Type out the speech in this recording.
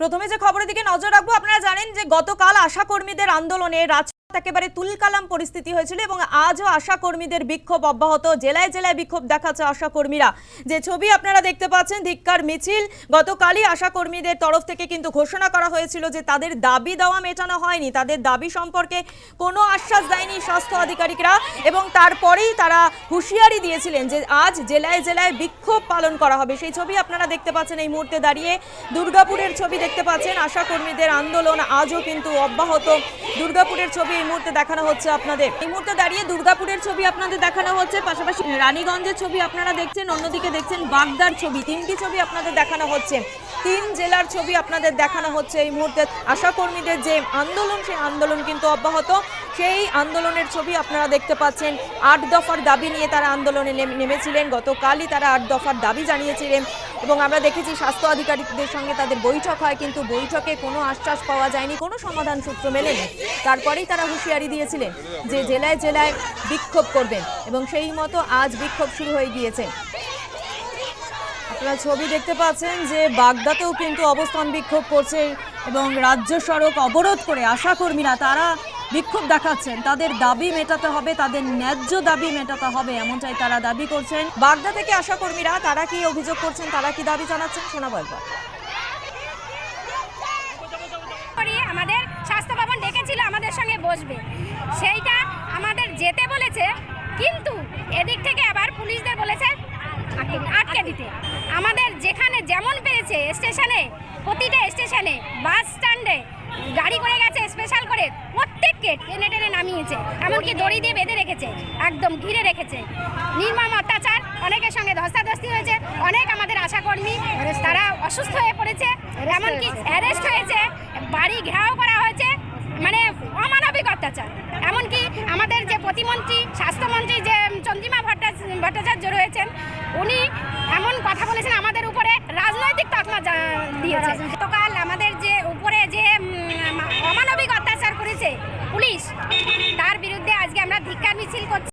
প্রথমে যে খবরের দিকে নজর রাখব আপনারা জানেন যে গতকাল আশাকর্মীদের আন্দোলনে রাজপথ একেবারে তুলকালাম পরিস্থিতি হয়েছিল এবং আজও আশা কর্মীদের বিক্ষোভ অব্যাহত। জেলায় জেলায় বিক্ষোভ দেখাচ্ছে আশা কর্মীরা যে ছবি আপনারা দেখতে পাচ্ছেন, ধিক্কার মিছিল। গতকালই আশা কর্মীদের তরফ থেকে কিন্তু ঘোষণা করা হয়েছিল যে তাদের দাবি দেওয়া মেটানো হয়নি। তাদের দাবি সম্পর্কে কোনো আশ্বাস দেয়নি স্বাস্থ্য আধিকারিকরা এবং তারপরেই তারা হুঁশিয়ারি দিয়েছিলেন যে আজ জেলায় জেলায় বিক্ষোভ পালন করা হবে। সেই ছবি আপনারা দেখতে পাচ্ছেন এই মুহূর্তে দাঁড়িয়ে। দুর্গাপুরের ছবি দেখতে পাচ্ছেন। আশা কর্মীদের আন্দোলন আজও কিন্তু অব্যাহত। দুর্গাপুরের ছবি এই মুহূর্তে দেখানো হচ্ছে আপনাদের। এই মুহূর্তে দাঁড়িয়ে দুর্গাপুরের ছবি আপনাদের দেখানো হচ্ছে, পাশাপাশি রানীগঞ্জের ছবি আপনারা দেখছেন, অন্যদিকে দেখছেন বাগদার ছবি। তিনটি ছবি আপনাদের দেখানো হচ্ছে। তিন জেলার ছবি আপনাদের দেখানো হচ্ছে এই মুহূর্তে। আশাকর্মীদের যে আন্দোলন, সেই আন্দোলন কিন্তু অব্যাহত। সেই আন্দোলনের ছবি আপনারা দেখতে পাচ্ছেন। আট দফার দাবি নিয়ে তারা আন্দোলনে নেমে- নেমেছিলেন। গতকালই তারা আট দফার দাবি জানিয়েছিলেন এবং আমরা দেখেছি স্বাস্থ্য আধিকারিকদের সঙ্গে তাদের বৈঠক হয়, কিন্তু বৈঠকে কোনো আশ্বাস পাওয়া যায়নি, কোনো সমাধান সূত্র মেলেনি। তারপরেই তারা হুঁশিয়ারি দিয়েছিলেন যে জেলায় জেলায় বিক্ষোভ করবেন এবং সেই মতো আজ বিক্ষোভ শুরু হয়ে গিয়েছে। আপনারা ছবি দেখতে পাচ্ছেন যে বাগদাতেও কিন্তু অবস্থান বিক্ষোভ করছে এবং রাজ্য সড়ক অবরোধ করে আশাকর্মীরা, তারা বিক্ষোভ দেখাচ্ছেন। তাদের দাবি মেটাতে হবে, তাদের ন্যায্য দাবি মেটাতে হবে, এমনটাই তারা দাবি করছেন। বাগদা থেকে আশাকর্মীরা, তারা কি অভিযোগ করছেন, তারা কি দাবি জানাচ্ছেন, শোনাবো একবার। আমাদের স্বাস্থ্য ভবন ডেকেছিল, আমাদের সঙ্গে বসবে। সেইটা আমাদের যেতে বলেছে, কিন্তু এদিক থেকে আবার পুলিশদের বলেছে আটকে দিতে। আমাদের যেখানে যেমন পেয়েছে, স্টেশনে, প্রতিটা স্টেশনে, বাস স্ট্যান্ডে গাড়ি করে গেছে স্পেশাল করে। প্রত্যেককে টেনে টেনে নামিয়েছে। এমনকি দড়ি দিয়ে বেঁধে রেখেছে। একদম ঘিরে রেখেছে। নির্মম অত্যাচার অনেকের সঙ্গে ধস্তাধস্তি হয়েছে। অনেক আমাদের আশাকর্মী তারা অসুস্থ হয়ে পড়েছে। এমনকি অ্যারেস্ট হয়েছে। বাড়ি ঘেরাও করা হয়েছে। মানে অমানবিক অত্যাচার। এমনকি আমাদের যে প্রতিমন্ত্রী স্বাস্থ্যমন্ত্রী যে চন্দ্রিমা ভট্টাচ- ভট্টাচার্য রয়েছেন উনি এমন কথা বলেছেন আমাদের উপরে রাজনৈতিক তকমা দিয়েছে গতকাল আমাদের যে উপরে যে উম, অমানবিক অত্যাচার করেছে পুলিশ তার বিরুদ্ধে আজকে আমরা ধিক্কার মিছিল করছি।